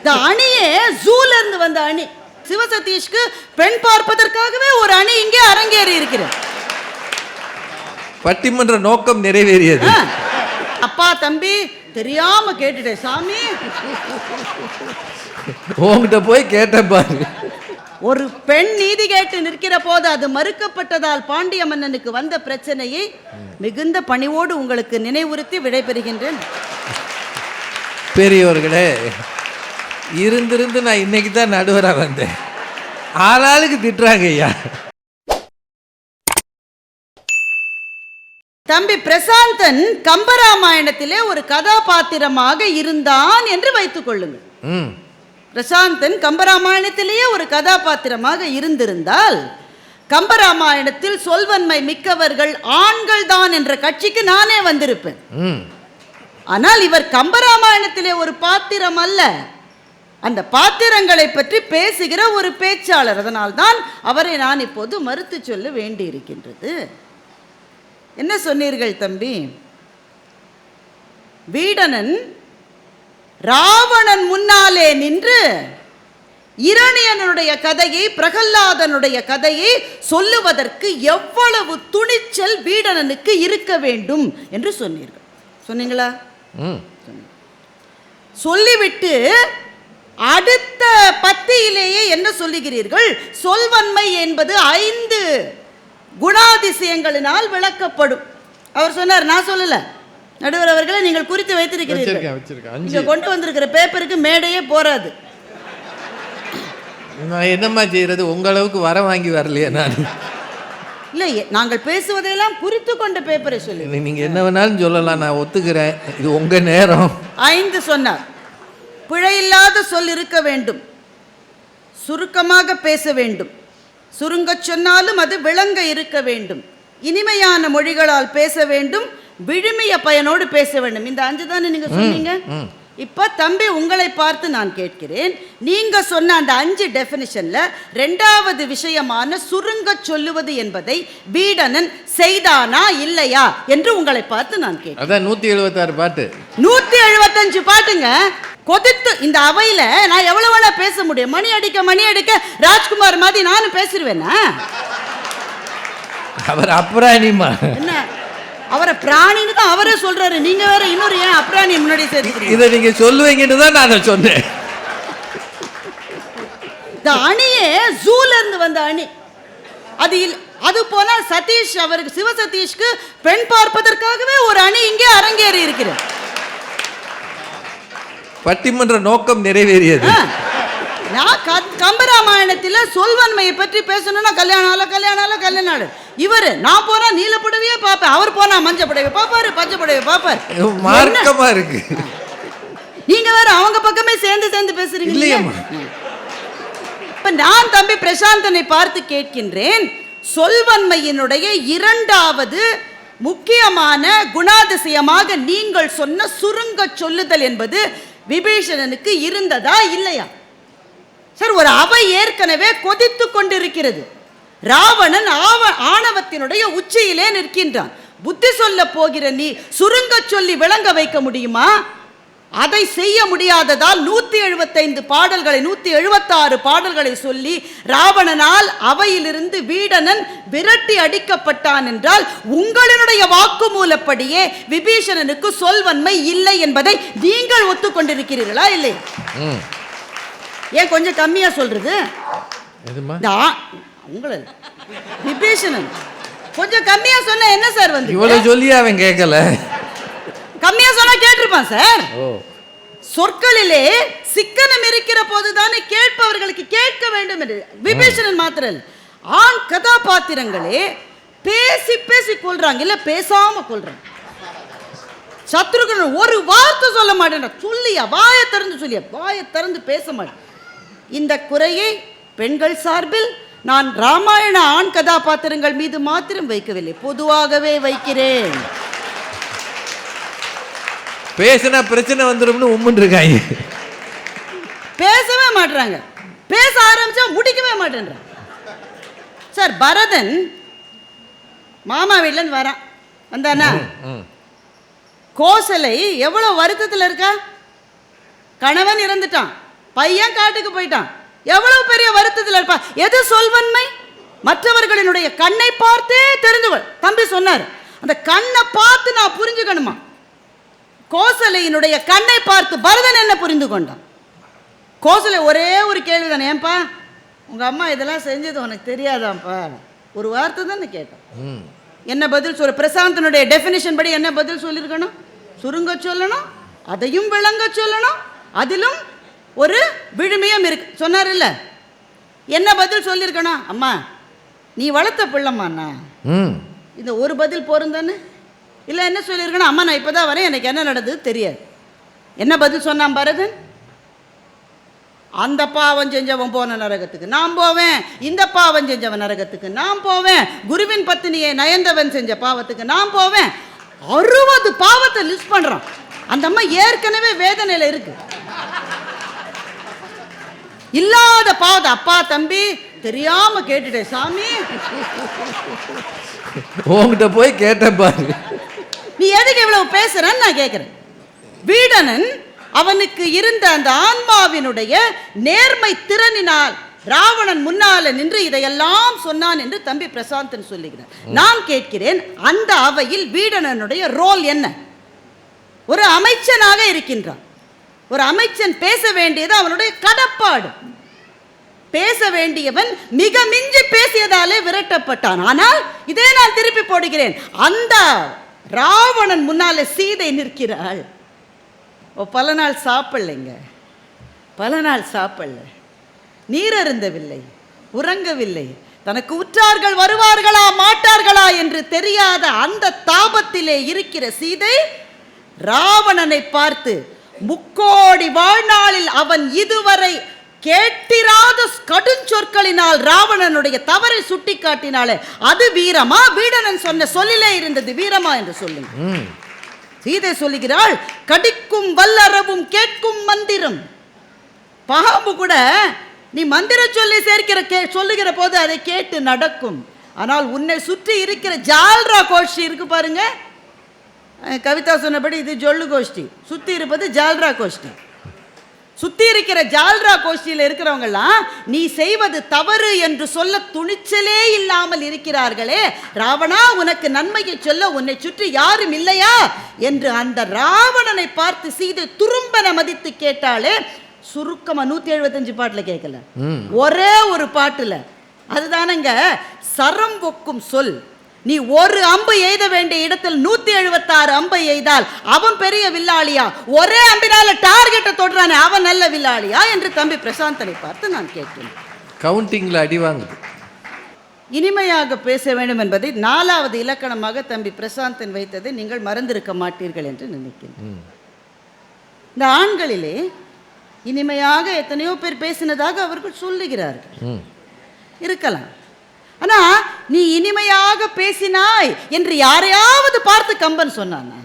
இந்த அணியே ஜூல இருந்து வந்த அணி. சிவசதீஷ்க்கு பெண் பார்ப்பதற்காகவே ஒரு அணி இங்கே அரங்கேறி இருக்கிறது. பட்டிமன்ற நோக்கம் நிறைவேறியது. அப்பா தம்பி தெரியாம கேட்டுட்டேன் சாமி. உன்கிட்ட போய் கேட்டேன் பாரு. ஒரு பெண் நீதி கேட்டு நிற்கிற போது அது மறுக்கப்பட்டதால் பாண்டிய மன்னனுக்கு வந்த பிரச்சனையை மிகுந்த பணிவோடு உங்களுக்கு நினைவுறுத்தி விடைபெறுகின்றேன். பெரியவர்களே இருந்திருந்து நான் இன்னைக்கு தான் நடுவராக வந்தேன். ஆளாளுக்கு திட்டுறாங்க ஐயா. தம்பி பிரசாந்தன் கம்பராமாயணத்திலே ஒரு கதாபாத்திரமாக இருந்தான் என்று வைத்துக் கொள்ளுங்கள். பிரசாந்தன் கம்பராமாயணத்திலேயே ஒரு கதாபாத்திரமாக இருந்திருந்தால் கம்பராமாயணத்தில் சொல்வன்மை மிக்கவர்கள் ஆண்கள் தான் என்ற கட்சிக்கு நானே வந்திருப்பேன். ஆனால் இவர் கம்பராமாயணத்திலே ஒரு பாத்திரம் அல்ல. அந்த பாத்திரங்களை பற்றி பேசுகிற ஒரு பேச்சாளர். அதனால்தான் அவரை நான் இப்போது மறுத்து சொல்ல வேண்டியிருக்கின்றது. என்ன சொன்னீர்கள் தம்பி? வீடனன் ராவணன் முன்னாலே நின்று இரணியனுடைய கதையை பிரகல்லாதனுடைய கதையை சொல்லுவதற்கு எவ்வளவு துணிச்சல் வீடனனுக்கு இருக்க வேண்டும் என்று சொன்னீர்கள். சொன்னீங்களா? சொல்லிவிட்டு அடுத்த பத்தியிலேயே என்ன சொல்லுகிறீர்கள்? சொல்வன்மை என்பது ஐந்து குணாதிசயங்களினால் விளக்கப்படும். அவர் சொன்னார் நான் சொல்லல. நடுவர் அவர்களை நீங்கள் குறித்து வைத்திருக்கிறீர்கள். இங்க கொண்டு வந்திருக்கிற பேப்பருக்கு மேடையே போறாது. நான் என்னம்மா செய்யறது? உங்க அளவுக்கு வர வாங்கி வரலையே நான்? இல்லை நாங்கள் பேசுவதையெல்லாம் குறித்து கொண்ட பேப்பரை சொல்லி நீங்க என்ன வேணாலும் சொல்லலாம் நான் ஒத்துக்கிறேன். இது உங்க நேரம். ஐந்து சொன்னார். பிழையில்லாத சொல் இருக்க வேண்டும். சுருக்கமாக பேச வேண்டும். சுருங்கச் சொன்னாலும் அது விளங்க இருக்க வேண்டும். இனிமையான மொழிகளால் பேச வேண்டும். விழுமிய பயனோடு பேச வேண்டும். இந்த அஞ்சு தானே நீங்க சொன்னீங்க? இப்ப தம்பி உங்களை பார்த்து நான் கேட்கிறேன். நீங்க சொன்ன அந்த அஞ்சு டெஃபினிஷன்ல ரெண்டாவது விஷயமான சுருங்க சொல்லுவது என்பதை வீடனன் செய்தானா இல்லையா என்று உங்களை பார்த்து நான் அதான் நூத்தி எழுபத்தாறு பாட்டு. நூத்தி எழுபத்தஞ்சு பாட்டுங்க. கொதித்து இந்த அவையில நான் எவ்வளவு வேணா பேச முடியும். மணி அடிக்க மணி அடிக்க ராஜ்குமார் மாதிரி நானும் பேசிடுவேனா அவர் அப்புறாணிமா என்ன? அவரை பிராணின்னு தான் அவரே சொல்றாரு. நீங்க வேற இன்னொரு ஏன் அப்ராணி முன்னாடி சேர்த்துக்கிறீங்க இதை நீங்க சொல்லுவீங்கன்னு தான் நான் சொன்னேன். இந்த அணியே ஜூல இருந்து வந்த அணி. அது இல் அது போல சதீஷ் அவருக்கு சிவ சதீஷ்க்கு பெண் பார்ப்பதற்காகவே ஒரு அணி இங்கே அரங்கேறி இருக்கிறது. பட்டிமன்ற நோக்கம் நிறைவேறியது. நான் கம்பராமாயணத்தில் சொல்வன்மையை பற்றி பேசணும்னா கல்யாணம் ஆல கல்யாணம் ஆல கல்யாணம் ஆளு இவர் நான் போனா நீல புடவையே பார்ப்பேன் அவர் போனா மஞ்சள் புடவை பார்ப்பாரு பச்சை புடவை பார்ப்பார்? மார்க்கமா இருக்கு நீங்க வேற அவங்க பக்கமே சேர்ந்து சேர்ந்து பேசுறீங்க இல்லையேம்மா. இப்ப நான் தம்பி பிரசாந்தனை பார்த்து கேட்கின்றேன் சொல்வன்மையினுடைய இரண்டாவது முக்கியமான குணாதிசயமாக நீங்கள் சொன்ன சுருங்க சொல்லுதல் என்பது விபீஷணனுக்கு இருந்ததா இல்லையா? சார் ஒரு அவை ஏற்கனவே கொதித்து கொண்டிருக்கிறது. ராவணன் ஆவ ஆணவத்தினுடைய உச்சியிலே நிற்கின்றான். புத்தி சொல்ல போகிற நீ சுருங்க சொல்லி விளங்க வைக்க முடியுமா? அதை செய்ய முடியாததால் நூத்தி எழுபத்தைந்து பாடல்களை நூத்தி எழுபத்தாறு பாடல்களை சொல்லி ராவணனால் அவையிலிருந்து வீடனன் விரட்டி அடிக்கப்பட்டான் என்றால் உங்களினுடைய வாக்குமூலப்படியே விபீஷணனுக்கு சொல்வன்மை இல்லை என்பதை நீங்கள் ஒத்துக்கொண்டிருக்கிறீர்களா இல்லை. ஏன் கொஞ்சம் கம்மியா சொல்றது? எதுமா இந்த ஆ- உங்களை விபீஷணன். கொஞ்சம் கம்மியா சொன்னா என்ன சார் வந்து? இவ்வளவு சொல்லி அவன் கேட்கல. கேட்டிருப்பான் சார் சொற்களிலே சிக்கனம் இருக்கிற போதுதானே கேட்பவர்களுக்கு கேட்க வேண்டும் என்று விபீஷணன் மாத்திரம் இல்ல. ஆண் கதாபாத்திரங்களே பேசி பேசி கொள்றாங்க. இல்ல பேசாம கொள்றாங்க. சத்ருகன் ஒரு வார்த்தை சொல்ல மாட்டேன் சொல்லியா? வாயை திறந்து சொல்லியா? வாயை திறந்து பேச மாட்டேன். இந்த குறையை பெண்கள் சார்பில் நான் ராமாயண ஆண் கதாபாத்திரங்கள் மீது மாத்திரம் வைக்கவில்லை. பொதுவாகவே வைக்கிறேன். பேசினா பிரச்சனை வந்துரும்னு உம்முன்னு இருக்காங்க பேசவே மாட்றாங்க. பேச ஆரம்பிச்சா முடிக்கவே மாட்டேன்றான் சார் பரதன் மாமா வீட்டிலேருந்து வரான் வந்தானா. கோசலை எவ்வளோ வருத்தத்தில் இருக்கா? கணவன் இறந்துட்டான். பையன் காட்டுக்கு போயிட்டான். எவ்வளவு பெரிய வருத்தத்தில் இருப்பா? எது சொல்வன்மை? மற்றவர்களினுடைய கண்ணை பார்த்தே தெரிந்து கொள் தம்பி சொன்னார் அந்த கண்ணை பார்த்து நான் புரிஞ்சுக்கணுமா? கோசலையினுடைய கண்ணை பார்த்து பரதன் என்ன புரிந்து கொண்டான்? கோசலை ஒரே ஒரு கேள்வி தானே ஏன்பா? உங்கள் அம்மா இதெல்லாம் செஞ்சது உனக்கு தெரியாதாம்ப்பா ஒரு வார்த்தை தானே கேட்டான் என்ன பதில் சொல்ல பிரசாந்தனுடைய டெஃபினிஷன் படி என்ன பதில் சொல்லியிருக்கணும்? சுருங்க சொல்லணும் அதையும் விளங்க சொல்லணும் அதிலும் ஒரு விழுமியம் இருக்கு. சொன்னார் இல்ல என்ன பதில் சொல்லியிருக்கணும்? அம்மா நீ வளர்த்த பிள்ளைம்மாண்ணா. இந்த ஒரு பதில் போருந்தானே இல்லை என்ன சொல்லியிருக்கணும் அம்மா நான் இப்போ தான் வரேன். எனக்கு என்ன நடந்தது தெரியாது. என்ன பதில் சொன்னான் பரதன் அந்த பாவம் செஞ்சவன் போன நரகத்துக்கு நான் போவேன். இந்த பாவம் செஞ்சவன் நரகத்துக்கு நான் போவேன். குருவின் பத்தினியை நயந்தவன் செஞ்ச பாவத்துக்கு நான் போவேன். அறுபது பாவத்தை லிஸ்ட் பண்றான். அந்த அம்மா ஏற்கனவே வேதனையில இருக்கு. இல்லாத பாவத்தை அப்பா தம்பி தெரியாம கேட்டுட்டேன் சாமி. உங்ககிட்ட போய் கேட்டேன் பாரு நீ எதுக்கு இவ்வளவு பேசுறன்னு நான் கேட்கிறேன் வீடனன் அவனுக்கு இருந்த அந்த ஆன்மாவினுடைய நேர்மை திறனினால் ராவணன் முன்னால நின்று இதையெல்லாம் சொன்னான் என்று தம்பி பிரசாந்தன் சொல்லுகிறார். நான் கேட்கிறேன் அந்த அவையில் வீடனனுடைய ரோல் என்ன? ஒரு அமைச்சனாக இருக்கின்றான். ஒரு அமைச்சன் பேச வேண்டியது அவனுடைய கடப்பாடு. பேச வேண்டியவன் மிக மிஞ்சி பேசியதாலே விரட்டப்பட்டான். ஆனால் இதே நான் திருப்பி போடுகிறேன். அந்த ராவணன் முன்னாலே சீதை நிற்கிறாள். ஓ, பல நாள் சாப்பிடலைங்க. பல நாள் சாப்பிடல. நீர் அருந்தவில்லை உறங்கவில்லை. தனக்கு உற்றார்கள் வருவார்களா மாட்டார்களா என்று தெரியாத அந்த தாபத்திலே இருக்கிற சீதை ராவணனை பார்த்து முக்கோடி வாழ்நாளில் அவன் இதுவரை கேட்டிராத கடுஞ்சொற்களினால் ராவணனுடைய தவறை சுட்டிக்காட்டினாலே அது வீரமா? வீடனன் சொன்ன சொல்லிலே இருந்தது வீரமா என்று சொல்லுங்க சீதை சொல்லுகிறாள் கடிக்கும் வல்லறவும் கேட்கும் மந்திரம். பாம்பு கூட நீ மந்திர சொல்லி சேர்க்கிற கே சொல்லுகிற போது அதை கேட்டு நடக்கும். ஆனால் உன்னை சுற்றி இருக்கிற ஜால்ரா கோஷ்டி இருக்கு பாருங்க. கவிதா சொன்னபடி இது ஜொல்லு கோஷ்டி. சுற்றி இருப்பது ஜால்ரா கோஷ்டி. சுத்தி இருக்கிற ஜால்ரா கோஷ்டியில் இருக்கிறவங்கெல்லாம் நீ செய்வது தவறு என்று சொல்ல துணிச்சலே இல்லாமல் இருக்கிறார்களே. ராவணா உனக்கு நன்மையை சொல்ல உன்னை சுற்றி யாரும் இல்லையா? என்று அந்த ராவணனை பார்த்து சீதை துரும்பன மதித்து கேட்டாலே சுருக்கமா நூத்தி எழுபத்தஞ்சு பாட்டுல கேட்கல. ஒரே ஒரு பாட்டுல. அதுதானங்க சரம் பொக்கும் சொல் நீ ஒரு அம்பு எய்த வேண்டிய இடத்தில் நூத்தி எழுபத்தாறு அம்பை எய்தால் அவன் பெரிய வில்லாளியா? ஒரே அம்பினால டார்கெட்டை தொடுறானே அவன் நல்ல வில்லாளியா? என்று தம்பி பிரசாந்தனை பார்த்து நான் கேட்கிறேன் கவுண்டிங்கில் அடி வாங்குது. இனிமையாக பேச வேண்டும் என்பதை நாலாவது இலக்கணமாக தம்பி பிரசாந்தன் வைத்ததை நீங்கள் மறந்திருக்க மாட்டீர்கள் என்று நினைக்கிறேன். இந்த ஆண்களிலே இனிமையாக எத்தனையோ பேர் பேசினதாக அவர்கள் சொல்லுகிறார்கள். இருக்கலாம். ஆனா நீ இனிமையாக பேசினாய் என்று யாரையாவது பார்த்து கம்பன் சொன்னானா?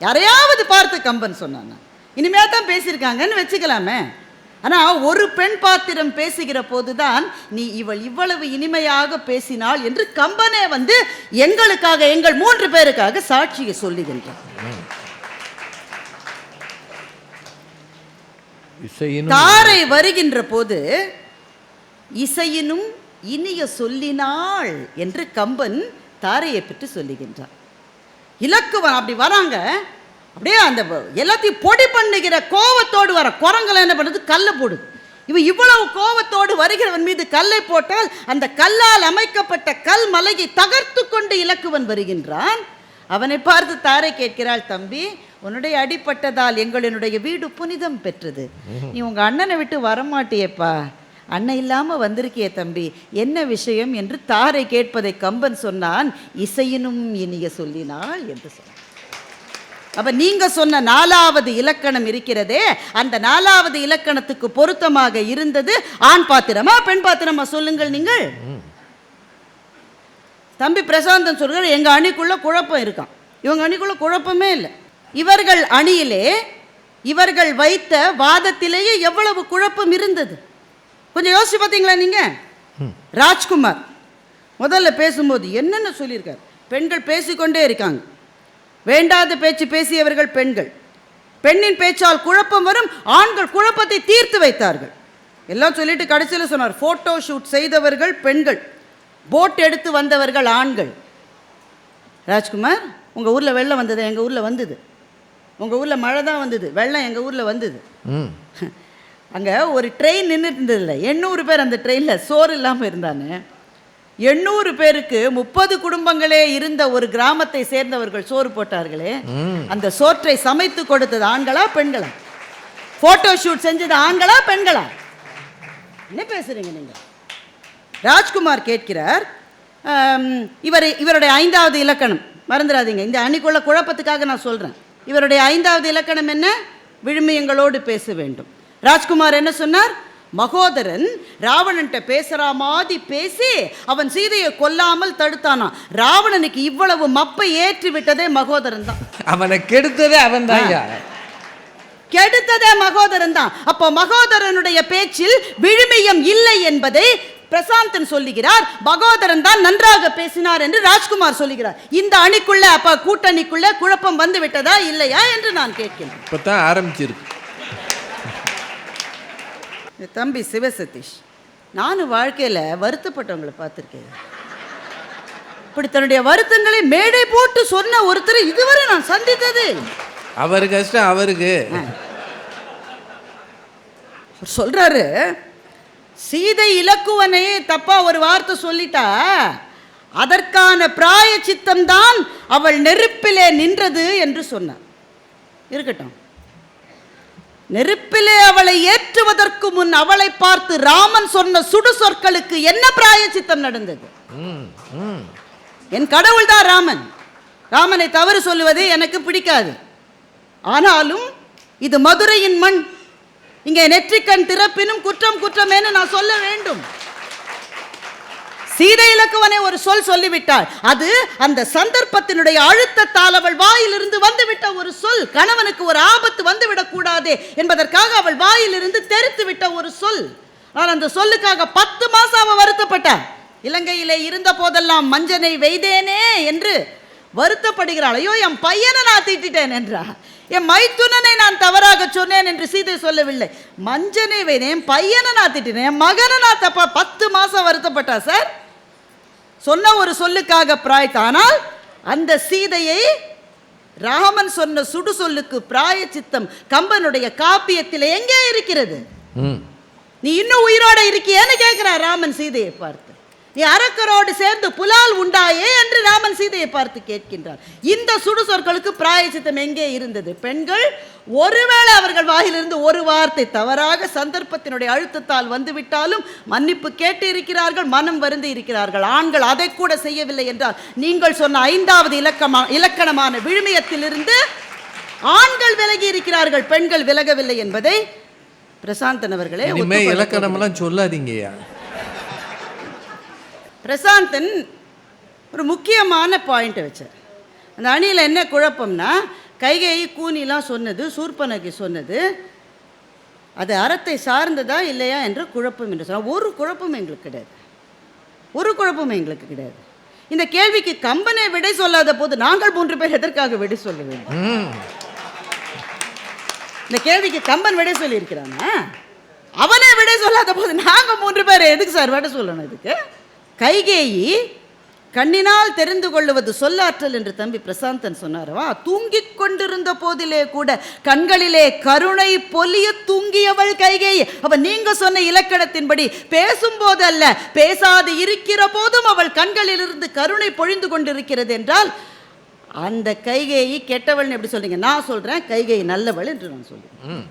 யாரையாவது பார்த்து கம்பன் சொன்னானா? இனிமையாக தான் பேசியிருக்காங்கன்னு வச்சுக்கலாமே. ஆனா ஒரு பெண் பாத்திரம் பேசுகிற போதுதான் நீ இவள் இவ்வளவு இனிமையாக பேசினாள் என்று கம்பனே வந்து எங்களுக்காக எங்கள் மூன்று பேருக்காக சாட்சியை சொல்லுகின்றார். தாரை வருகின்ற போது இசையினும் இனிய சொல்லினாள் என்று கம்பன் தாரையை பெற்று சொல்லுகின்றார் இலக்குவன் அப்படி வராங்க அப்படியே அந்த எல்லாத்தையும் பொடி பண்ணுகிற கோவத்தோடு வர குரங்களை என்ன பண்ணுது? கல்லை போடுது. இவன் இவ்வளவு கோவத்தோடு வருகிறவன் மீது கல்லை போட்டால் அந்த கல்லால் அமைக்கப்பட்ட கல் மலையை தகர்த்து கொண்டு இலக்குவன் வருகின்றான். அவனை பார்த்து தாரை கேட்கிறாள் தம்பி உன்னுடைய அடிப்பட்டதால் எங்களினுடைய வீடு புனிதம் பெற்றது. நீ உங்க அண்ணனை விட்டு வரமாட்டியேப்பா. அண்ணன் இல்லாமல் வந்திருக்கியே தம்பி என்ன விஷயம் என்று தாரை கேட்பதை கம்பன் சொன்னான் இசையினும் இனிய சொல்லினாள் என்று சொன்னான். அப்போ நீங்கள் சொன்ன நாலாவது இலக்கணம் இருக்கிறதே அந்த நாலாவது இலக்கணத்துக்கு பொருத்தமாக இருந்தது ஆண் பாத்திரமா பெண் பாத்திரமா சொல்லுங்கள் நீங்கள். தம்பி பிரசாந்தன் சொல்கிறார் எங்கள் அணிக்குள்ள குழப்பம் இருக்கான் இவங்க அணிக்குள்ள குழப்பமே இல்லை. இவர்கள் அணியிலே இவர்கள் வைத்த வாதத்திலேயே எவ்வளவு குழப்பம் இருந்தது. கொஞ்சம் யோசிச்சு பார்த்தீங்களா நீங்க? ராஜ்குமார். முதல்ல பேசும்போது என்னென்ன சொல்லியிருக்கார்? பெண்கள் பேசிக்கொண்டே இருக்காங்க. வேண்டாத பேச்சு பேசியவர்கள் பெண்கள். பெண்ணின் பேச்சால் குழப்பம் வரும் ஆண்கள் குழப்பத்தை தீர்த்து வைத்தார்கள். எல்லாம் சொல்லிட்டு கடைசியில் சொன்னார் ஃபோட்டோ ஷூட் செய்தவர்கள் பெண்கள் போட் எடுத்து வந்தவர்கள் ஆண்கள். ராஜ்குமார் உங்கள் ஊரில் வெள்ளம் வந்தது? எங்கள் ஊரில் வந்தது. உங்கள் ஊரில் மழை தான் வந்தது. வெள்ளம் எங்கள் ஊரில் வந்தது. அங்கே ஒரு ட்ரெயின் நின்றுட்டு இருந்ததில்ல எண்ணூறு பேர் அந்த ட்ரெயினில் சோறு இல்லாமல் இருந்தானே. எண்ணூறு பேருக்கு முப்பது குடும்பங்களே இருந்த ஒரு கிராமத்தை சேர்ந்தவர்கள் சோறு போட்டார்களே. அந்த சோற்றை சமைத்து கொடுத்தது ஆண்களா பெண்களா? ஃபோட்டோ ஷூட் செஞ்சது ஆண்களா பெண்களா? என்ன பேசுறீங்க நீங்க? ராஜ்குமார் கேட்கிறார் இவர் இவருடைய ஐந்தாவது இலக்கணம். மறந்துடாதீங்க இந்த அணிக்குள்ள குழப்பத்துக்காக நான் சொல்கிறேன் இவருடைய ஐந்தாவது இலக்கணம் என்ன? விழுமியங்களோடு பேச வேண்டும். ராஜ்குமார் என்ன சொன்னார்? மகோதரன் ராவணன்ட்ட பேசுற மாதிரி பேசி அவன் சீதையை கொல்லாமல் தடுத்தானாம் ராவணனுக்கு இவ்வளவு மப்பை ஏற்றி விட்டதே மகோதரன் தான். அவனை கெடுத்ததே அவன் தான்யா கெடுத்ததே மகோதரன் தான். அப்போ மகோதரனுடைய பேச்சில் விழுமியம் இல்லை என்பதை பிரசாந்தன் சொல்லுகிறார். மகோதரன் தான் நன்றாக பேசினார் என்று ராஜ்குமார் சொல்லுகிறார். இந்த அணிக்குள்ள அப்ப கூட்டணிக்குள்ள குழப்பம் வந்து விட்டதா இல்லையா என்று நான் கேட்கிறேன். இப்போ தான் ஆரம்பிச்சிருக்கு. என் தம்பி சிவசதீஷ் நானும் வாழ்க்கையில் வருத்தப்பட்டவங்களை பார்த்துருக்கேன். இப்படி தன்னுடைய வருத்தங்களை மேடை போட்டு சொன்ன ஒருத்தரை இதுவரை நான் சந்தித்தது. அவர் கஷ்டம் அவருக்கு. அவர் சொல்றாரு சீதை இலக்குவனை தப்பா ஒரு வார்த்தை சொல்லிட்டா அதற்கான பிராய சித்தம்தான் அவள் நெருப்பிலே நின்றது என்று சொன்னார். இருக்கட்டும். நெருப்பிலே அவளை ஏற்றுவதற்கு முன் அவளை பார்த்து ராமன் சொன்ன சுடு சொற்களுக்கு என்ன பிராய சித்தம் நடந்தது என் கடவுள் தான் ராமன். ராமனை தவறு சொல்லுவது எனக்கு பிடிக்காது. ஆனாலும் இது மதுரையின் மண். இங்கே நெற்றிக்கண் திறப்பினும் குற்றம் குற்றமேன்னு நான் சொல்ல வேண்டும். சீதை இலக்குவனை ஒரு சொல் சொல்லிவிட்டாள். அது அந்த சந்தர்ப்பத்தினுடைய அழுத்தத்தால் அவள் வாயிலிருந்து வந்துவிட்ட ஒரு சொல் கணவனுக்கு ஒரு ஆபத்து வந்துவிடக் கூடாதே என்பதற்காக அவள் வாயிலிருந்து தெரித்து விட்ட ஒரு சொல். ஆனால் அந்த சொல்லுக்காக பத்து மாசம் அவள் வருத்தப்பட்ட இலங்கையிலே இருந்த போதெல்லாம் மஞ்சனை வெய்தேனே என்று வருத்தப்படுகிறாள். ஐயோ என் பையனை நான் தீட்டிட்டேன் என்றா என் மைத்துனனை நான் தவறாக சொன்னேன் என்று சீதை சொல்லவில்லை. மஞ்சனை வேணேன் என் பையனை நான் திட்டினேன் என் மகனை நான் தப்பா பத்து மாசம் வருத்தப்பட்டா சார்? சொன்ன ஒரு சொல்லுக்காக பிராய்த் ஆனால் அந்த சீதையை ராமன் சொன்ன சுடு சொல்லுக்கு பிராயச்சித்தம் கம்பனுடைய காப்பியத்தில் எங்கே இருக்கிறது? நீ இன்னும் உயிரோட இருக்கியேன்னு கேட்கிறார் ராமன் சீதையை பார்த்து. நீ அரக்கரோடு சேர்ந்து புலால் உண்டாயே என்று ராமன் சீதையை பார்த்து கேட்கின்றார் இந்த சுடு சொற்களுக்கு பிராயச்சித்தம் எங்கே இருந்தது? பெண்கள் ஒருவேளை அவர்கள் வாயிலிருந்து ஒரு வார்த்தை தவறாக சந்தர்ப்பத்தினுடைய அழுத்தத்தால் வந்துவிட்டாலும் மன்னிப்பு கேட்டு இருக்கிறார்கள் மனம் வருந்தி இருக்கிறார்கள். ஆண்கள் அதை கூட செய்யவில்லை என்றால் நீங்கள் சொன்ன ஐந்தாவது இலக்கமா இலக்கணமான விழுமியத்திலிருந்து ஆண்கள் விலகி இருக்கிறார்கள் பெண்கள் விலகவில்லை என்பதை பிரசாந்தன் அவர்களே இலக்கணமெல்லாம் சொல்லாதீங்கய்யா. பிரசாந்தன் ஒரு முக்கியமான பாயிண்ட்டை வச்சார். அந்த அணியில் என்ன குழப்பம்னா கைகேயி கூனிலாம் சொன்னது சூர்பனகை சொன்னது அது அறத்தை சார்ந்ததா இல்லையா என்ற குழப்பம் என்று சொன்னால் ஒரு குழப்பமும் எங்களுக்கு கிடையாது. ஒரு குழப்பமும் எங்களுக்கு கிடையாது. இந்த கேள்விக்கு கம்பனை விடை சொல்லாத போது நாங்கள் மூன்று பேர் எதற்காக விடை சொல்ல வேண்டும்? இந்த கேள்விக்கு கம்பன் விடை சொல்லியிருக்கிறானா? அவனே விடை சொல்லாத போது நாங்கள் மூன்று பேர் எதுக்கு சார் விடை சொல்லணும் இதுக்கு? கைகேயி கண்ணினால் தெரிந்து கொள்ளுவது சொல்லாற்றல் என்று தம்பி பிரசாந்தன் சொன்னாரவா தூங்கிக் கொண்டிருந்த போதிலே கூட கண்களிலே கருணை பொலிய தூங்கியவள் கைகேயி. அவ நீங்க சொன்ன இலக்கணத்தின்படி பேசும்போது அல்ல பேசாது இருக்கிற போதும் அவள் கண்களிலிருந்து கருணை பொழிந்து கொண்டிருக்கிறது என்றால் அந்த கைகேயி கெட்டவள்னு எப்படி சொல்றீங்க? நான் சொல்றேன் கைகேயி நல்லவள் என்று நான் சொல்றேன்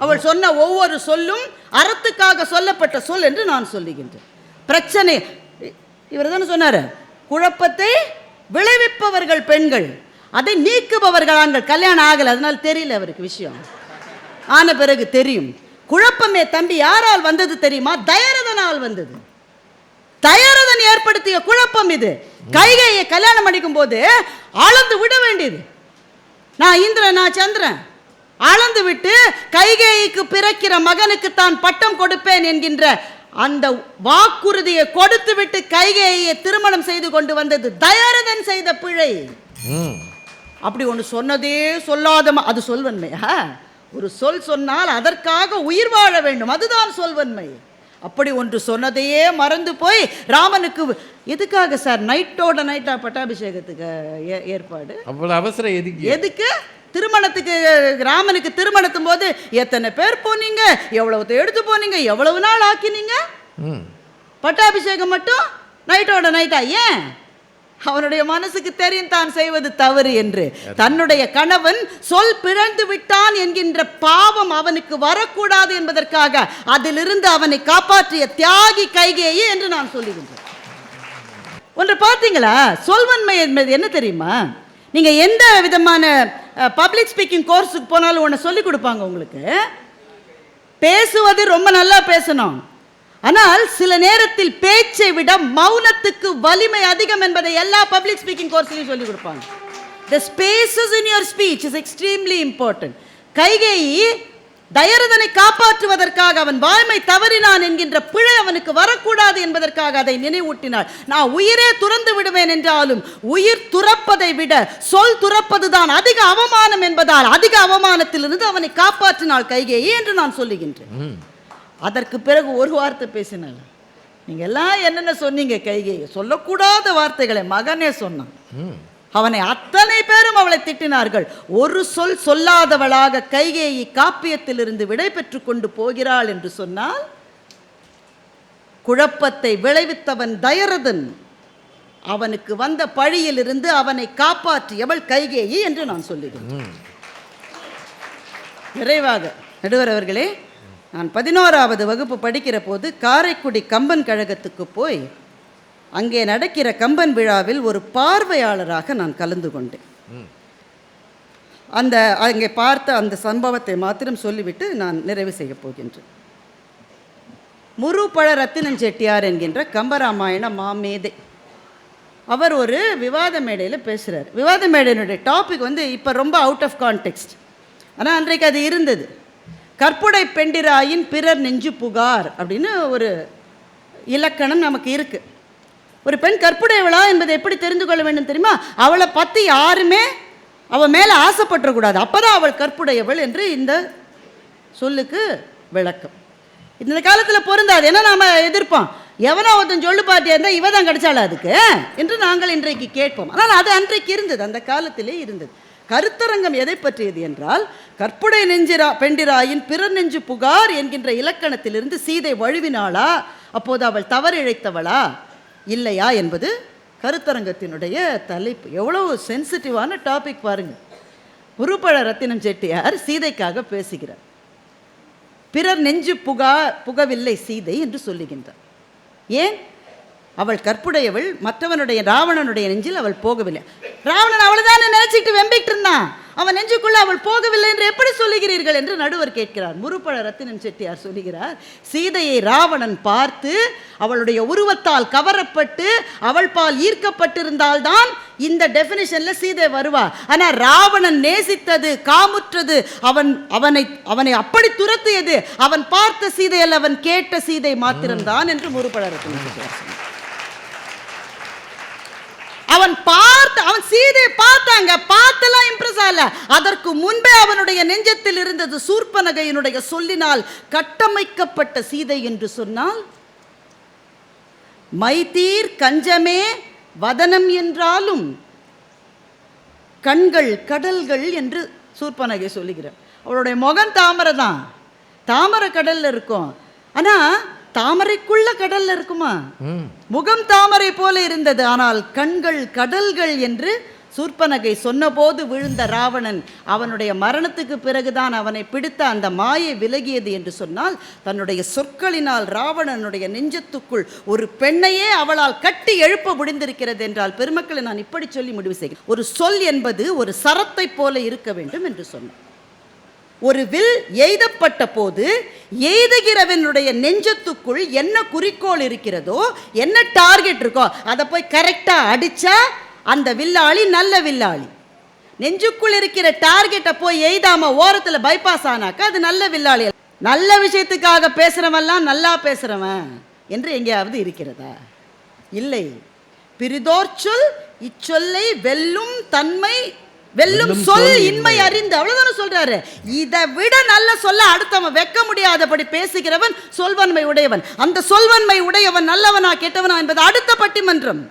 அவள் சொன்ன ஒவ்வொரு சொல்லும் அறத்துக்காக சொல்லப்பட்ட சொல் என்று நான் சொல்லுகின்றேன். பிரச்சனை இவர் தானே சொன்னார்? குழப்பத்தை விளைவிப்பவர்கள் பெண்கள் அதை நீக்குபவர்கள் ஆண்கள். கல்யாணம் ஆகலை அதனால தெரியல அவருக்கு விஷயம். ஆன பிறகு தெரியும். குழப்பமே தம்பி யாரால் வந்தது தெரியுமா? தயரதனால் வந்தது. தயரதன் ஏற்படுத்திய குழப்பம் இது. கைகையை கல்யாணம் பண்ணிக்கும் போது அளந்து விட வேண்டியது. நான் இந்திரன் நான் சந்திரன். அளந்து விட்டு கைகேயிக்கு பிறக்கிற மகனுக்கு தான் பட்டம் கொடுப்பேன் என்கின்ற அந்த வாக்குறுதியை கொடுத்து விட்டு கைகேயை திருமணம் செய்து கொண்டு வந்தது தயரதன் செய்த பிழை. அப்படி ஒன்று சொன்னதே சொல்லாத ம- அது சொல்வன்மையா? ஒரு சொல் சொன்னால் அதற்காக உயிர் வாழ வேண்டும் அதுதான் சொல்வன்மை. அப்படி ஒன்று சொன்னதையே மறந்து போய் ராமனுக்கு எதுக்காக சார் நைட்டோட நைட்டா பட்டாபிஷேகத்துக்கு ஏற்பாடு? அவ்வளோ அவசரம் எதுக்கு? எதுக்கு? திருமணத்துக்கு ராமனுக்கு திருமணத்தும் போது எத்தனை பேர் போனீங்க? எவ்வளவு எடுத்து போனீங்க? எவ்வளவு நாள் ஆக்கினீங்க? பட்டாபிஷேகம் மட்டும்? நைட்டோட நைட்டா ஏன்? அவனுடைய மனசுக்கு தெரியும் தான் செய்வது தவறு என்று. தன்னுடைய கணவன் சொல் பிறந்து விட்டான் என்கின்ற பாவம் அவனுக்கு வரக்கூடாது என்பதற்காக அதிலிருந்து அவனை காப்பாற்றிய தியாகி கைகேயி என்று நான் சொல்லுகின்றேன். ஒன்று பார்த்தீங்களா? சொல்வன்மை என்பது என்ன தெரியுமா? நீங்க எந்த விதமான பப்ளிக் ஸ்பீக்கிங் கோர்ஸுக்கு போனாலும் ஒன்று சொல்லி கொடுப்பாங்க உங்களுக்கு. பேசுவது ரொம்ப நல்லா பேசணும். ஆனால் சில நேரத்தில் பேச்சை விட மௌனத்துக்கு வலிமை அதிகம் என்பதை எல்லா பப்ளிக் ஸ்பீக்கிங் கோர்ஸ்லையும் சொல்லி கொடுப்பாங்க. The spaces in your speech is extremely important Kaikeyi தயரதனை காப்பாற்றுவதற்காக அவன் வாய்மை தவறினான் என்கின்ற பிழை அவனுக்கு வரக்கூடாது என்பதற்காக அதை நினைவூட்டினாள். நான் உயிரே துறந்து விடுவேன் என்றாலும் உயிர் துறப்பதை விட சொல் துறப்பதுதான் அதிக அவமானம் என்பதால் அதிக அவமானத்திலிருந்து அவனை காப்பாற்றினாள் கைகேயி என்று நான் சொல்லுகின்றேன். அதற்கு பிறகு ஒரு வார்த்தை பேசினாள். நீங்க எல்லாம் என்னென்ன சொன்னீங்க கைகேயி? சொல்லக்கூடாத வார்த்தைகளை மகனே சொன்னான். அவனை அத்தனை பேரும் அவளை திட்டினார்கள். ஒரு சொல் சொல்லாதவளாக கைகேயி காப்பியத்திலிருந்து விடை பெற்று கொண்டு போகிறாள் என்று சொன்னால் குழப்பத்தை விளைவித்தவன் தயரதன். அவனுக்கு வந்த பழியிலிருந்து அவனை காப்பாற்றியவள் கைகேயி என்று நான் சொல்லுகிறேன் ம். நிறைவாக நடுவர் அவர்களே நான் பதினோராவது வகுப்பு படிக்கிற போது காரைக்குடி கம்பன் கழகத்துக்கு போய் அங்கே நடக்கிற கம்பன் விழாவில் ஒரு பார்வையாளராக நான் கலந்து கொண்டேன். அந்த அங்கே பார்த்த அந்த சம்பவத்தை மாத்திரம் சொல்லிவிட்டு நான் நிறைவு செய்ய போகின்றேன். முருபழ ரத்தினம் செட்டியார் என்கின்ற கம்பராமாயண மாமேதை. அவர் ஒரு விவாத மேடையில் பேசுகிறார் விவாத மேடையினுடைய டாபிக் வந்து இப்போ ரொம்ப அவுட் ஆஃப் கான்டெக்ஸ்ட் ஆனால் அன்றைக்கு அது இருந்தது. கற்புடை பெண்டிராயின் பிறர் நெஞ்சு புகார் அப்படின்னு ஒரு இலக்கணம் நமக்கு இருக்கு. ஒரு பெண் கற்புடையவளா என்பதை எப்படி தெரிந்து கொள்ள வேண்டும் தெரியுமா? அவளை பற்றி யாருமே அவள் மேலே ஆசைப்பட்டுறக்கூடாது அப்பதான் அவள் கற்புடையவள் என்று இந்த சொல்லுக்கு விளக்கம். இந்த காலத்தில் பொருந்தாது. ஏன்னா நாம் எதிர்ப்போம். எவனோ ஒருத்தன் சொல்லு பாட்டியாக இருந்தால் இவ தான் கிடைச்சாளா அதுக்கு? என்று நாங்கள் இன்றைக்கு கேட்போம். ஆனால் அது அன்றைக்கு இருந்தது. அந்த காலத்திலே இருந்தது. கருத்தரங்கம் எதை பற்றியது என்றால் கற்புடை நெஞ்சிரா பெண்டிராயின் பிறர் நெஞ்சு புகார் என்கின்ற இலக்கணத்திலிருந்து சீதை வழுவினாளா? அப்போது அவள் தவறிழைத்தவளா? இல்லையா என்பது கருத்தரங்கத்தினுடைய தலைப்பு. எவ்வளவு சென்சிட்டிவான டாபிக் பாருங்கள் உருப்பழ ரத்தினம் செட்டியார் சீதைக்காக பேசுகிறார். பிறர் நெஞ்சு புகா புகவில்லை சீதை என்று சொல்லுகின்றார். ஏன்? அவள் கற்புடையவள் மற்றவனுடைய ராவணனுடைய நெஞ்சில் அவள் போகவில்லை. ராவணன் அவள்தான் நினைச்சிட்டு வெம்பிட்டு இருந்தான். அவன் நெஞ்சுக்குள்ள அவள் போகவில்லை என்று எப்படி சொல்லுகிறீர்கள் என்று நடுவர் கேட்கிறார். முருப்பழ ரத்தினன் செட்டியார் சொல்லுகிறார் சீதையை ராவணன் பார்த்து அவளுடைய உருவத்தால் கவரப்பட்டு அவள் பால் ஈர்க்கப்பட்டிருந்தால்தான் இந்த டெஃபினிஷன்ல சீதை வருவா. ஆனால் ராவணன் நேசித்தது காமுற்றது அவன் அவனை அவனை அப்படி துரத்தியது அவன் பார்த்த சீதையில் அவன் கேட்ட சீதை மாத்திரம்தான் என்று முருப்பழ ரத்தினன் செட்டியார் சொன்னார் அவன் பார்த்து அவன் சீதையை பார்த்தாங்க. பார்த்தெல்லாம் இம்ப்ரெஸ் ஆகல. அதற்கு முன்பே அவனுடைய நெஞ்சத்தில் இருந்தது சூர்பனகையினுடைய சொல்லினால் கட்டமைக்கப்பட்ட சீதை என்று சொன்னால் மைதீர் கஞ்சமே வதனம் என்றாலும் கண்கள் கடல்கள் என்று சூர்பனகை சொல்லுகிறார். அவளுடைய முகம் தாமரை தான் தாமரை கடல்ல இருக்கும். ஆனா தாமரைக்குள்ள கடல்ல இருக்குமா? முகம் தாமரை போல இருந்தது. ஆனால் கண்கள் கடல்கள் என்று சூர்பனகை சொன்னபோது விழுந்த ராவணன் அவனுடைய மரணத்துக்கு பிறகுதான் அவனை பிடித்த அந்த மாயை விலகியது என்று சொன்னால் தன்னுடைய சொற்களினால் ராவணனுடைய நெஞ்சத்துக்குள் ஒரு பெண்ணையே அவளால் கட்டி எழுப்ப முடிந்திருக்கிறது என்றால் பெருமக்களை நான் இப்படி சொல்லி முடிவு செய்கிறேன். ஒரு சொல் என்பது ஒரு சரத்தை போல இருக்க வேண்டும் என்று சொன்னார் ஒரு வில் எய்தப்பட்ட போது எய்துகிறவனுடைய நெஞ்சத்துக்குள் என்ன குறிக்கோள் இருக்கிறதோ என்ன டார்கெட் இருக்கோ அதை போய் கரெக்டாக அடிச்சா அந்த வில்லாளி நல்ல வில்லாளி. நெஞ்சுக்குள் இருக்கிற டார்கெட்டை போய் எய்தாம ஓரத்தில் பைபாஸ் ஆனாக்கா அது நல்ல வில்லாளி. நல்ல விஷயத்துக்காக பேசுறவன்லாம் நல்லா பேசுறவன் என்று எங்கேயாவது இருக்கிறதா? இல்லை. பிரிதோர் சொல் இச்சொல்லை வெல்லும் தன்மை வெல்லும் சொல் இன்மை அறிந்து. அவ்வளவுதானே சொல்றாரு. இதை விட நல்ல சொல்ல அடுத்தவன் வெக்க முடியாதபடி பேசுகிறவன் சொல்வன்மை உடையவன். அந்த சொல்வன்மை உடையவன் நல்லவனா கெட்டவனா என்பது அடுத்த பட்டிமன்றம்.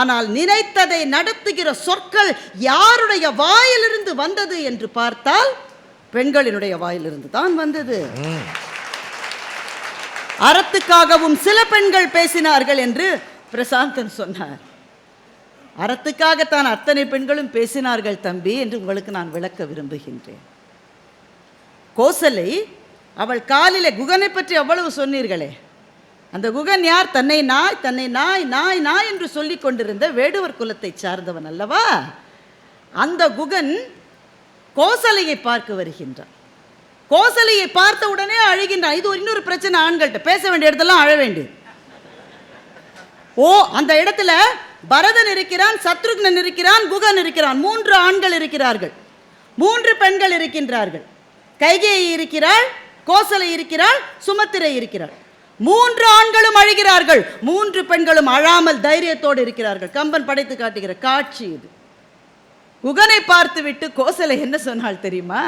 ஆனால் நினைத்ததை நடத்துகிற சொற்கள் யாருடைய வாயிலிருந்து வந்தது என்று பார்த்தால் பெண்களினுடைய வாயிலிருந்து தான் வந்தது. அறத்துக்காகவும் சில பெண்கள் பேசினார்கள் என்று பிரசாந்தன் சொன்னார். அறத்துக்காகத்தான் அத்தனை பெண்களும் பேசினார்கள் தம்பி என்று உங்களுக்கு நான் விளக்க விரும்புகின்றேன். கோசலை அவள் காலிலே குகனை பற்றி அவ்வளவு சொன்னீர்களே. அந்த குகன் யார்? தன்னை நாய் தன்னை நாய் நாய் நாய் என்று சொல்லிக் கொண்டிருந்த வேடுவர் குலத்தை சார்ந்தவன் அல்லவா? அந்த குகன் கோசலையை பார்க்க வருகின்றான். கோசலையை பார்த்த உடனே அழுகின்றான். இது ஒரு இன்னொரு பிரச்சனை ஆண்கள்கிட்ட பேச வேண்டிய இடத்தெல்லாம் அழ வேண்டியது. ஓ அந்த இடத்துல பரதன் இருக்கிறான் சத்ருக்னன் இருக்கிறான் குகன் இருக்கிறான். மூன்று ஆண்கள் இருக்கிறார்கள். மூன்று பெண்கள் இருக்கின்றார்கள். கைகேயி இருக்கிறாள் கோசலை இருக்கிறாள் சுமத்திரை இருக்கிறாள். மூன்று ஆண்களும் அழுகிறார்கள். மூன்று பெண்களும் அழாமல் தைரியத்தோடு இருக்கிறார்கள். கம்பன் படைத்து காட்டுகிற காட்சி இது. குகனை பார்த்துவிட்டு கோசலை என்ன சொன்னால் தெரியுமா?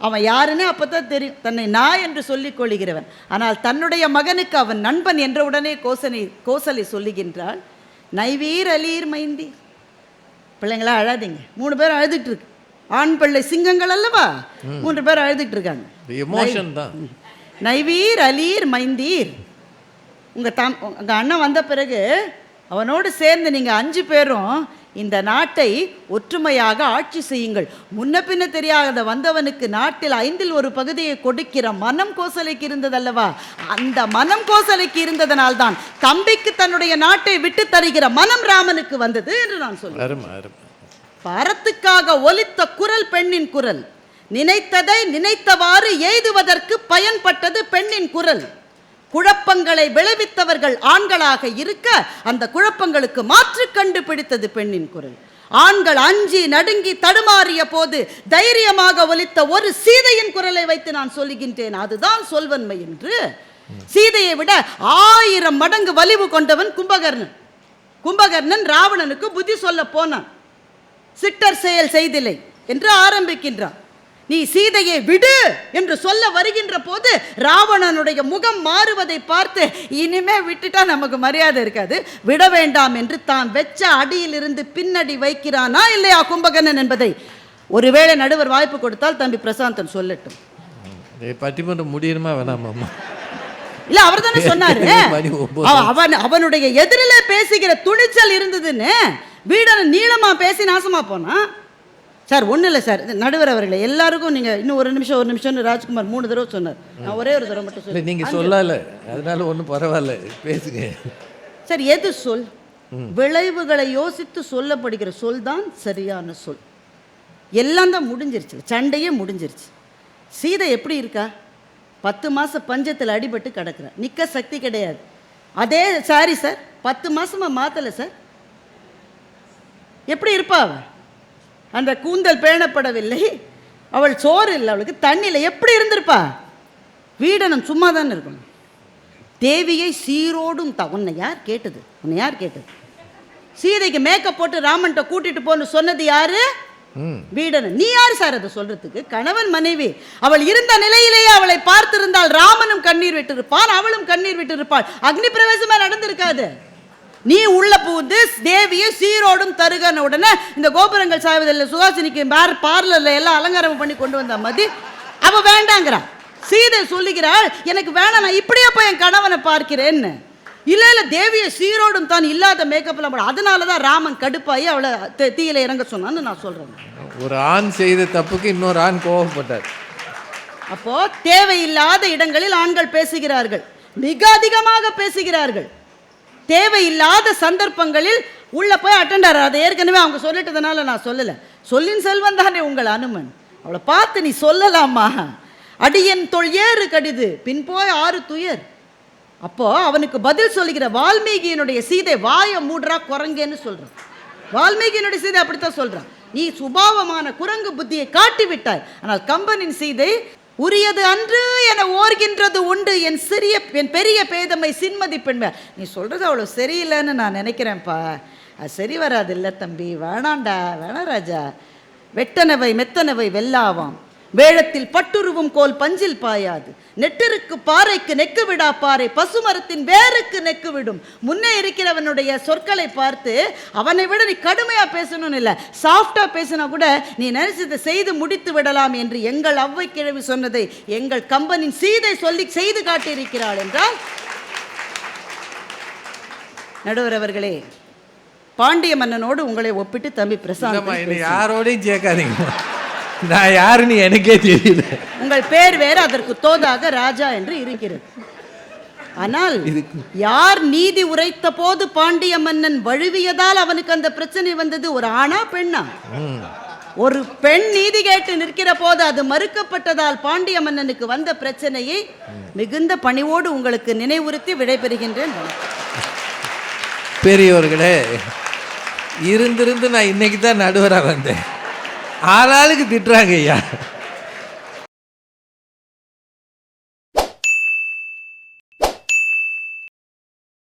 அவன் யாருன்னு அப்பதான் தெரியும். தன்னை நான் என்று சொல்லிக் கொள்கிறவன் ஆனால் தன்னுடைய மகனுக்கு அவன் நண்பன் என்ற உடனே கோசனை கோசலை சொல்லுகின்றாள். நைவீர் அலீர் மைந்தி. பிள்ளைங்களா அழாதீங்க. மூணு பேர் அழுதுட்டு இருக்கு. ஆண் பிள்ளை சிங்கங்கள் அல்லவா? மூன்று பேர் அழுதுட்டு இருக்காங்க. நைவீர் அலீர் மைந்தீர். உங்கள் தம் உங்கள் அண்ணன் வந்த பிறகு அவனோடு சேர்ந்து நீங்கள் அஞ்சு பேரும் இந்த நாட்டை ஒற்றுமையாக ஆட்சி செய்யுங்கள். முன்ன பின்ன தெரியாத வந்தவனுக்கு நாட்டில் ஐந்தில் ஒரு பகுதியை கொடுக்கிற மனம் கோசலைக்கு இருந்ததல்லவா? அந்த மனம் கோசலைக்கு இருந்ததனால்தான் தம்பிக்கு தன்னுடைய நாட்டை விட்டு தருகிற மனம் ராமனுக்கு வந்தது என்று நான் சொல்லுவேன். பரத்துக்காக ஒலித்த குரல் பெண்ணின் குரல். நினைத்ததை நினைத்தவாறு எய்துவதற்கு பயன்பட்டது பெண்ணின் குரல். குழப்பங்களை விளைவித்தவர்கள் ஆண்களாக இருக்க அந்த குழப்பங்களுக்கு மாற்று கண்டுபிடித்தது பெண்ணின் குரல். ஆண்கள் அஞ்சி நடுங்கி தடுமாறிய போது தைரியமாக ஒலித்த ஒரு சீதையின் குரலை வைத்து நான் சொல்லுகின்றேன். அதுதான் சொல்வன்மை என்று. சீதையை விட ஆயிரம் மடங்கு வலிவு கொண்டவன் கும்பகர்ணன். கும்பகர்ணன் ராவணனுக்கு புத்தி சொல்ல போனான். சிட்டர் செயல் செய்தில்லை என்று ஆரம்பிக்கின்றான். நீ சீதையை விடு என்று சொல்ல வருகின்ற போது ராவணனுடைய முகம் மாறுவதை பார்த்து இனிமே விட்டுட்டா நமக்கு மரியாதை இருக்காது. விட வேண்டாம் என்று தான் வெச்ச அடியிலிருந்து பின்னடி வைக்கிறானா இல்லையா கும்பகர்ணன் என்பதை? ஒருவேளை நடுவர் வாய்ப்பு கொடுத்தால் தம்பி பிரசாந்தன் சொல்லட்டும். பட்டிமன்றம் முடியணுமா? வேணாமாம்மா இல்ல அவர் தானே சொன்னாரு. அவன் அவனுடைய எதிரில பேசுகிற துணிச்சல் இருந்ததுன்னு வீடன் நீளமா பேசி நாசமா போனான். சார் ஒன்றும் இல்லை சார். நடுவர் அவர்களே எல்லாருக்கும் நீங்கள் இன்னும் ஒரு நிமிஷம் ஒரு நிமிஷம்னு ராஜ்குமார் மூணு தடவை சொன்னார். நான் ஒரே ஒரு தடவை மட்டும் சொல்லி நீங்கள் சொல்லல. அதனால ஒன்றும் பரவாயில்ல. பேசுங்க. சார் எது சொல்? விளைவுகளை யோசித்து சொல்லப்படுகிற சொல் தான் சரியான சொல். எல்லாம் தான் முடிஞ்சிருச்சு. சண்டையே முடிஞ்சிருச்சு. சீதை எப்படி இருக்கா? பத்து மாதம் பஞ்சத்தில் அடிபட்டு கிடக்குறா. நிற்க சக்தி கிடையாது. அதே சாரி சார் பத்து மாசமா மாற்றலை சார். எப்படி இருப்பா அவ? அந்த கூந்தல் பேணப்படவில்லை. அவள் சோறு இல்லை அவளுக்கு தண்ணி இல்லை. எப்படி இருந்திருப்பா? வீடனம் சும்மா தானே இருக்கணும். தேவியை சீரோடும் த உன்னை யார் கேட்டது? உன்னை யார் கேட்டது? சீதைக்கு மேக்கப் போட்டு ராமன்ட்ட கூட்டிட்டு போன்னு சொன்னது யாரு? வீடனன் நீ யார் சார் அதை சொல்றதுக்கு? கணவன் மனைவி. அவள் இருந்த நிலையிலேயே அவளை பார்த்திருந்தால் ராமனும் கண்ணீர் விட்டிருப்பான் அவளும் கண்ணீர் விட்டிருப்பாள். அக்னி பிரவேசமே நடந்திருக்காது. நீ உள்ள புகுந்து தேவியை சீரோடும் தருகன உடனே இந்த கோபுரங்கள் சாய்வதில்லை சுகாசினிக்கு பேர் பார்லர்ல எல்லாம் அலங்காரம் பண்ணி கொண்டு வந்த மதி. அவ வேண்டாங்கிறா. சீதை சொல்லுகிறாள் எனக்கு வேணாம் நான் இப்படியே போய் என் கணவனை பார்க்கிறேன்னு. இல்ல இல்ல தேவியை சீரோடும் தான் இல்லாத மேக்கப்ல போட அதனால தான் ராமன் கடுப்பாயி அவளை தீயில இறங்க சொன்னான்னு நான் சொல்றேன். ஒரு ஆண் செய்த தப்புக்கு இன்னொரு ஆண் கோவப்பட்டார். அப்போ தேவையில்லாத இடங்களில் ஆண்கள் பேசுகிறார்கள் மிக அதிகமாக பேசுகிறார்கள். தேவையில்லாத சந்தர்ப்பங்களில் உள்ளே போய் அட்டெண்டர் அதை ஏற்கனவே அவங்க சொல்லிட்டதுனால நான் சொல்லலை. சொல்லின் செல்வன் தானே உங்கள் அனுமன். அவளை பார்த்து நீ சொல்லலாமா? அடியன் தொல் ஏறு கடிது பின் போய் ஆறு துயர். அப்போ அவனுக்கு பதில் சொல்லுகிற வால்மீகியினுடைய சீதை வாயை மூடுறா குரங்கேன்னு சொல்கிறான் வால்மீகியினுடைய சீதை அப்படித்தான் சொல்கிறான் நீ சுபாவமான குரங்கு புத்தியை காட்டி விட்டாய் ஆனால் கம்பனின் சீதை உரியது அன்று என ஓர்கின்றது உண்டு. என் சிறிய என் பெரிய பேதமை சின்மதி பெண்மை. நீ சொல்கிறது அவ்வளோ சரியில்லைன்னு நான் நினைக்கிறேன்ப்பா. அது சரி வராது இல்லை தம்பி. வேணாண்டா. வேணா ராஜா. வெட்டனவை மெத்தனவை வெல்லாவாம் வேழத்தில் பட்டுருவும் கோல் பஞ்சில் பாயாது. நெட்டிருக்கு பாறைக்கு நெக்கு விடா பாறை பசுமரத்தின் வேருக்கு நெக்கு விடும். முன்னே இருக்கிறவனுடைய சொற்களை பார்த்து அவனை விட நீ கடுமையா பேசணும்னு இல்லை. சாஃப்டா பேசினா கூட நீ நினைச்சதை செய்து முடித்து விடலாம் என்று எங்கள் அவ்வை கிழவி சொன்னதை எங்கள் கம்பனின் சீதை சொல்லி செய்து காட்டியிருக்கிறாள் என்றால் நடுவர் அவர்களே பாண்டிய மன்னனோடு உங்களை ஒப்பிட்டு தம்பி பிரசாந்த் யாரோடையும் சேர்க்காதீங்க நான் யாருன்னு எனக்கே தெரியல. உங்கள் பேர் வேறு அதற்கு தோதாக ராஜா என்று இருக்கிறது. ஆனால் யார் நீதி உரைத்த போது பாண்டிய மன்னன் வழுவியதால் அவனுக்கு அந்த பிரச்சனை வந்தது? ஒரு ஆணா பெண்ணா? ஒரு பெண் நீதி கேட்டு நிற்கிற போது அது மறுக்கப்பட்டதால் பாண்டிய மன்னனுக்கு வந்த பிரச்சனையை மிகுந்த பணிவோடு உங்களுக்கு நினைவுறுத்தி விடைபெறுகின்றேன். பெரியவர்களே இருந்திருந்து நான் இன்னைக்கு தான் நடுவராக வந்தேன். ஆளாளுக்கு திட்டுறாங்க ஐயா